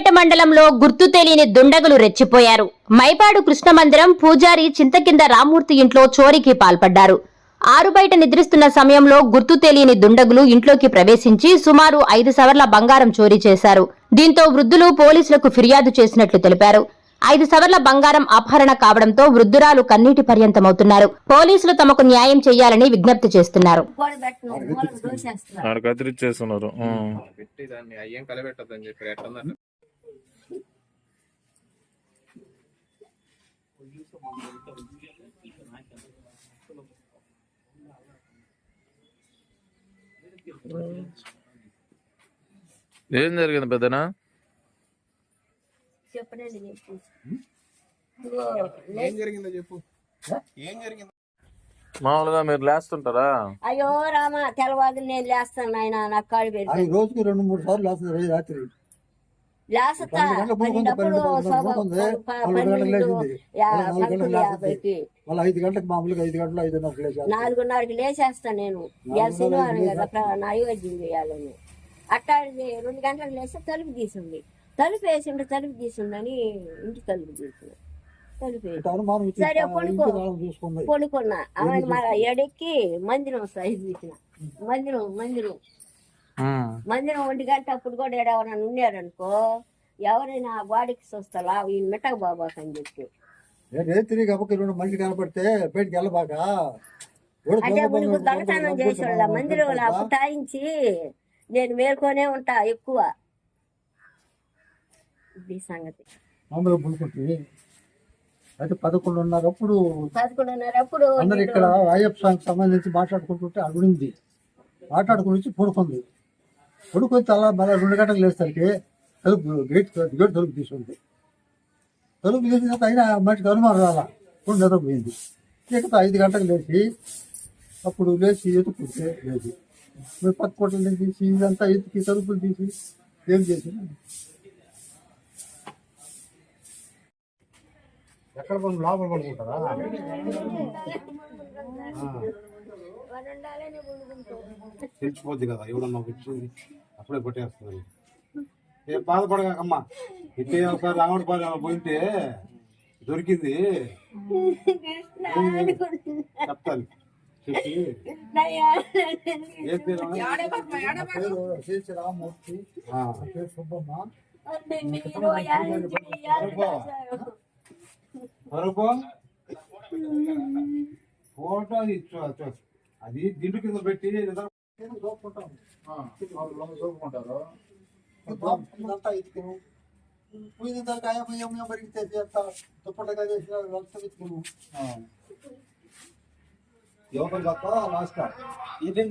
ఆరుబయట మండలంలో గుర్తు తెలియని దుండగులు రెచ్చిపోయారు. మైపాడు కృష్ణ మందిరం పూజారి చింతకింద రామూర్తి ఇంట్లో చోరీకి పాల్పడ్డారు. ఆరుబయట నిద్రిస్తున్న సమయంలో గుర్తు తెలియని దుండగులు ఇంట్లోకి ప్రవేశించి సుమారు ఐదు సవర్ల బంగారం చోరీ చేశారు. దీంతో వృద్ధులు పోలీసులకు ఫిర్యాదు చేసినట్లు తెలిపారు. ఐదు సవర్ల బంగారం అపహరణ కావడంతో వృద్ధురాలు కన్నీటి పర్యంతమవుతున్నారు. పోలీసులు తమకు న్యాయం చేయాలని విజ్ఞప్తి చేస్తున్నారు. ఏం జరిగింది పెద్దనా? చెప్పలేదు చెప్పు. ఇదిగో, ఏం జరిగిందో చెప్పు. ఏం జరిగింది? మామూలుగా మీరు లేస్తుంటారా? అయ్యో రామ తెల్లవాదులు నేను లేస్తాను ఆయన నాకు కాళ్ళు పెరిగి రోజుకి రెండు మూడు సార్లు లేస్తుంది రోజు రాత్రి. లేస్తా పన్నెండు. యాభైకి ఐదు గంటలకు మామూలుగా ఐదు గంటలు నాలుగున్నరకి లేచేస్తా నేను. శనివారం కదా నైవేద్యం చేయాలని అట్టా రెండు గంటలకు లేస్తే తలుపు తీసింది. తలుపు వేసిండు తలుపు తీసిండని ఇంటి తలుపు తీసింది. సరే, చూసుకుంది. కొనుక్కున్నా ఆమె ఎడెక్కి మందిరం సైజు తీసిన మందిరం మందిరం. మందిరం ఒంటి గంట అప్పుడు కూడా ఈడ ఎవరైనా ఉన్నారనుకో ఎవరైనా బాడీకి చూస్తా ఈ మిఠక బాబాకి అని చెప్పి. రేత్రి రెండు మనిషి కనపడితే బయటికి వెళ్ళబాక? అంటే దొంగతనం దొంగ చేసేవాళ్ళ దొంగ మందిరం దొంగ పుటాయించి నేను మేల్కొనే ఉంటా ఎక్కువ. ఇది సంగతి. అయితే పదకొండున్నరప్పుడు పదకొండున్నరప్పుడు అందరు ఇక్కడ అయ్యప్ప స్వామికి సంబంధించి మాట్లాడుకుంటుంటే అడుగుంది మాట్లాడుకుని వచ్చి పడుకుంది. పడుకొని తల మళ్ళీ రెండు గంటలకు లేసరికి తలుపు గేట్ గేట్ తలుపు తీసుకుంది. తలుపు తీసిన తర్వాత అయినా మనిషికి అనుమానం రాలా. ఇప్పుడు నిద్రపోయింది ఇక ఐదు గంటలకు లేచి అప్పుడు లేచి ఎత్తుకుంటే లేదు. మీరు పక్క కొట్టలు తీసి ఇదంతా ఎత్తుకి తలుపులు తీసి ఏం చేసి ఎక్కడ లోపల పడుకుంటారా? తెలిసిపోద్ది కదా ఎవడన్నా వచ్చి అప్పుడే కొట్టేస్తుంది ఏ బాధపడకమ్మా ఇట్టే ఒకసారి రావణ పాద పోయింటే దొరికింది. చెప్తాను. చెప్పి. ఏ పేరు? సుబ్బమ్మ. ఫోటో అది చూ- చూ- అది దిండు కింద పెట్టి నిద్ర ఇదంతా ఇటుకను పోయిన దాకా అయ్యా అయ్యా అయ్యా మరిగితే చేస్తా దుప్పటగా చేసిన రక్తం ఇటుకను ఎవరు తప్ప లాస్ట్ ఇది